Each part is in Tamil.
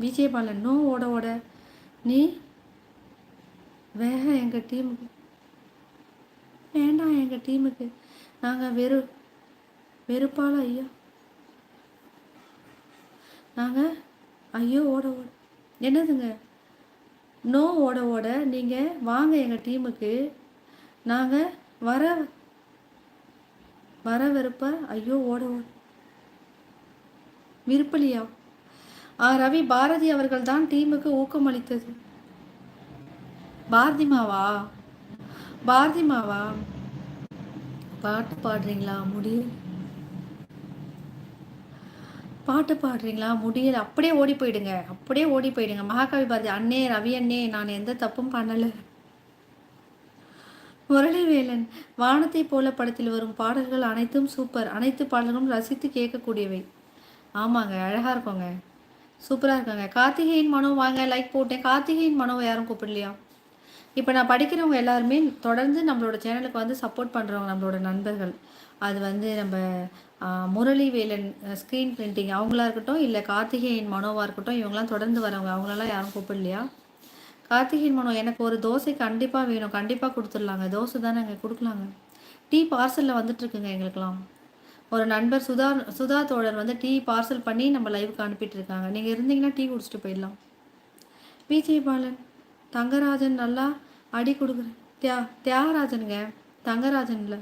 விஜயபாலன் நோ ஓட ஓட. நீ வேக எங்கள் டீமுக்கு. வேண்டாம் எங்கள் டீமுக்கு. நாங்கள் வெறு வெறுப்பால ஐயா. நாங்கள் ஐயோ ஓட ஓட. என்னதுங்க? நோ ஓட ஓட. நீங்கள் வாங்க எங்கள் டீமுக்கு. நாங்கள் வர வர வெறுப்ப ஐயோ ஓட ஓட. விருப்பலியா? ஆ ரவி பாரதி அவர்கள் தான் டீமுக்கு ஊக்கமளித்தது பாரதிமாவா பாரதிமாவா பாட்டு பாடுறீங்களா? முடியல பாட்டு பாடுறீங்களா? முடியல. அப்படியே ஓடி போயிடுங்க. அப்படியே ஓடி போயிடுங்க. மகாகவி பாரதி அண்ணே ரவி அண்ணே நான் எந்த தப்பும் பண்ணலை. முரளிவேலன் வானத்தை போல படத்தில் வரும் பாடல்கள் அனைத்தும் சூப்பர். அனைத்து பாடல்களும் ரசித்து கேட்கக்கூடியவை. ஆமாங்க அழகாக இருக்கோங்க. சூப்பராக இருக்காங்க. கார்த்திகேயன் மனோ வாங்க லைக் போட்டேன். கார்த்திகேயன் மனோவை யாரும் கூப்பிடலையா? இப்போ நான் படிக்கிறவங்க எல்லாருமே தொடர்ந்து நம்மளோட சேனலுக்கு வந்து சப்போர்ட் பண்ணுறவங்க நம்மளோட நண்பர்கள். அது வந்து நம்ம முரளி வேலன் ஸ்க்ரீன் பிரிண்டிங் அவங்களா இருக்கட்டும் இல்லை கார்த்திகேயன் மனோவாக இருக்கட்டும் இவங்களாம் தொடர்ந்து வரவங்க. அவங்களெல்லாம் யாரும் கூப்பிடலையா? கார்த்திகேயன் மனோ எனக்கு ஒரு தோசை கண்டிப்பாக வேணும். கண்டிப்பாக கொடுத்துடலாங்க. தோசை தானே அங்கே கொடுக்கலாங்க. டீ பார்சலில் வந்துட்டுருக்குங்க எங்களுக்கெல்லாம். ஒரு நண்பர் சுதா சுதா தோழர் வந்து டீ பார்சல் பண்ணி நம்ம லைவுக்கு அனுப்பிட்டு இருக்காங்க நீங்கள் இருந்தீங்கன்னா டீ குடிச்சிட்டு போயிடலாம். பிஜே பாலன் தங்கராஜன் நல்லா அடி கொடுக்குறேன் தியா தியாகராஜனுங்க. தங்கராஜன்ல.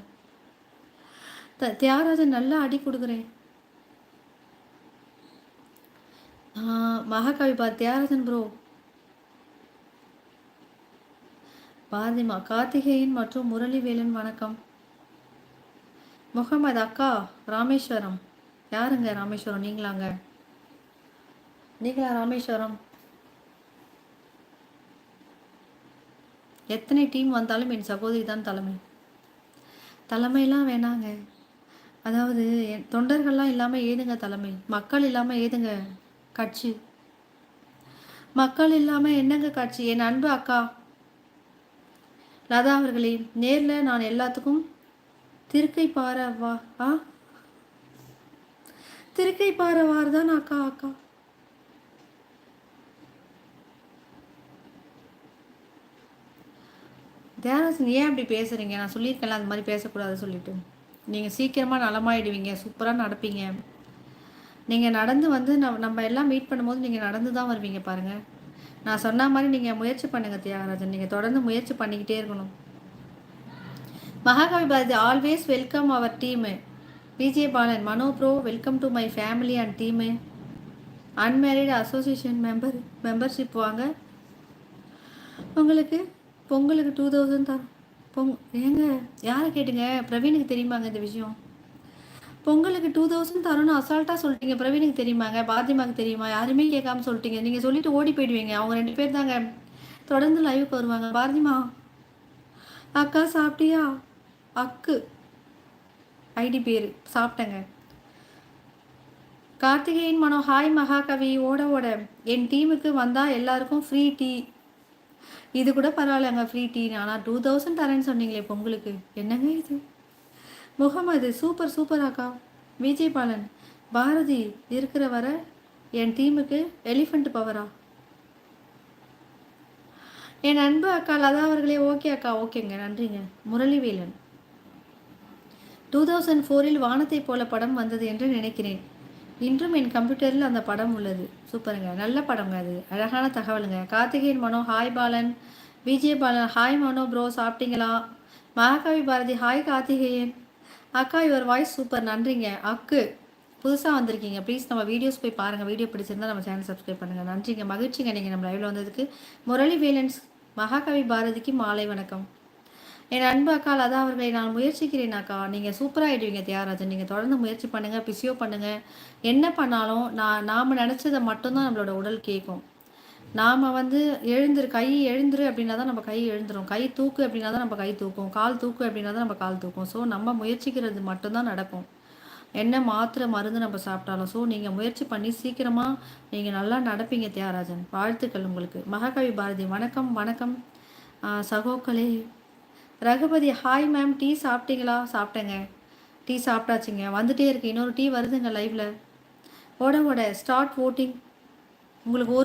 த தியாகராஜன் நல்லா அடி கொடுக்குறேன். மகாகவி பா தியாகராஜன் ப்ரோ பாரதிமா கார்த்திகேயன் மற்றும் முரளிவேலன் வணக்கம். முகமது அக்கா ராமேஸ்வரம். யாருங்க ராமேஸ்வரம்? நீங்களாங்க? நீங்களா ராமேஸ்வரம்? எத்தனை டீம் வந்தாலும் என் சகோதரி தான் தலைமை. தலைமையெல்லாம் வேணாங்க. அதாவது என் தொண்டர்கள்லாம் இல்லாமல் ஏதுங்க தலைமை? மக்கள் இல்லாமல் ஏதுங்க கட்சி? மக்கள் இல்லாமல் என்னங்க கட்சி? என் அன்பு அக்கா. லதா அவர்களே நேரில் நான் எல்லாத்துக்கும் திருக்கை பாரவா ஆ? திருக்கை பாரவார் தான் அக்கா அக்கா. தேவராசன் ஏன் அப்படி பேசுகிறீங்க நான் சொல்லியிருக்கேன்ல அந்த மாதிரி பேசக்கூடாது சொல்லிட்டு. நீங்கள் சீக்கிரமாக நலமாயிடுவீங்க சூப்பராக நடப்பீங்க. நீங்கள் நடந்து வந்து நம்ம நம்ம எல்லாம் மீட் பண்ணும்போது நீங்கள் நடந்து தான் வருவீங்க பாருங்கள் நான் சொன்ன மாதிரி நீங்கள் முயற்சி பண்ணுங்கள் தியாகராஜன். நீங்கள் தொடர்ந்து முயற்சி பண்ணிக்கிட்டே இருக்கணும். Mahakavi Bharathi always welcome our team Vijay Balan Mano bro welcome to my family and team unmarried association member membership வாங்க. உங்களுக்கு பொங்கலுக்கு டூ தௌசண்ட் தரோம் பொங் ஏங்க யாரை கேட்டுங்க? பிரவீனுக்கு தெரியுமாங்க இந்த விஷயம்? பொங்கலுக்கு டூ தௌசண்ட் தரோம்னு அசால்ட்டாக சொல்லிட்டீங்க பிரவீனுக்கு தெரியுமாங்க? பாத்திமாவுக்கு தெரியுமா? யாருமே கேட்காம சொல்லிட்டீங்க. நீங்கள் சொல்லிட்டு ஓடி போயிடுவீங்க. அவங்க ரெண்டு பேர் தாங்க. தொடர்ந்து லைவுக்கு வருவாங்க. பாரதிமா அக்கா சாப்பிட்டியா? அக்கு. ஐடி பேர். சாப்பிட்டேங்க. கார்த்திகேயன் மனோ ஹாய் மகாகவி ஓட ஓட. என் டீமுக்கு வந்தால் எல்லாருக்கும் ஃப்ரீ டீ இது கூட பரவாயில்லங்க ஃப்ரீ டீ ஆனால் டூ தௌசண்ட் தரேன்னு சொன்னீங்களே பொங்கலுக்கு என்னங்க இது? முகமது சூப்பர் சூப்பர் அக்கா. விஜய் பாலன் பாரதி இருக்கிற வர என் டீமுக்கு எலிஃபண்ட் பவரா என் அன்பு அக்கா லதா அவர்களே ஓகே அக்கா ஓகேங்க. நன்றிங்க. முரளிவேலன் டூ தௌசண்ட் ஃபோரில் வானத்தை போல படம் வந்தது என்று நினைக்கிறேன். இன்றும் என் கம்ப்யூட்டரில் அந்த படம் உள்ளது. சூப்பருங்க. நல்ல படங்க அது. அழகான தகவலுங்க. Karthikeyan Mano hi Balan. Vijay Balan hi Mano bro சாப்பிட்டீங்களா? மகாகவி பாரதி ஹாய் கார்த்திகேயன். அக்கா யுவர் வாய்ஸ் சூப்பர். நன்றிங்க. அக்கு புதுசாக வந்திருக்கீங்க. ப்ளீஸ் நம்ம வீடியோஸ் போய் பாருங்கள் வீடியோ பிடிச்சிருந்தா நம்ம சேனல் சப்ஸ்கிரைப் பண்ணுங்கள் நன்றிங்க. மகிழ்ச்சிங்க நீங்கள் நம்ம லைவில் வந்ததுக்கு. முரளி வேலன்ஸ் மகாகவி பாரதிக்கு மாலை வணக்கம். என் அன்பு அக்கால் அதான் அவர்களை நான் முயற்சிக்கிறேன் அக்கா. நீங்கள் சூப்பராகிடுவீங்க தியாகராஜன். நீங்கள் தொடர்ந்து முயற்சி பண்ணுங்கள் பிசியோ பண்ணுங்கள் என்ன பண்ணாலும் நான் நாம் நினச்சதை மட்டும்தான் நம்மளோட உடல் கேட்கும் நாம் வந்து எழுந்துரு கை எழுந்துரு அப்படின்னா தான் நம்ம கை எழுந்துரும். கை தூக்கு அப்படின்னா தான் நம்ம கை தூக்கும். கால் தூக்கு அப்படின்னா தான் நம்ம கால் தூக்கும். ஸோ நம்ம முயற்சிக்கிறது மட்டும்தான் நடக்கும். என்ன மாத்திரை மருந்து நம்ம சாப்பிட்டாலும். ஸோ நீங்கள் முயற்சி பண்ணி சீக்கிரமாக நீங்கள் நல்லா நடப்பீங்க தியாகராஜன். வாழ்த்துக்கள் உங்களுக்கு. மகாகவி பாரதி வணக்கம் வணக்கம். சகோக்களே ரகுபதி ஹாய் மேம் டீ சாப்பிட்டீங்களா? சாப்பிட்டேங்க. டீ சாப்பிட்டாச்சுங்க. வந்துட்டே இருக்கு. இன்னொரு டீ வருதுங்க லைவில் ஓட ஓட. ஸ்டார்ட் ஓட்டிங் உங்களுக்கு ஒரு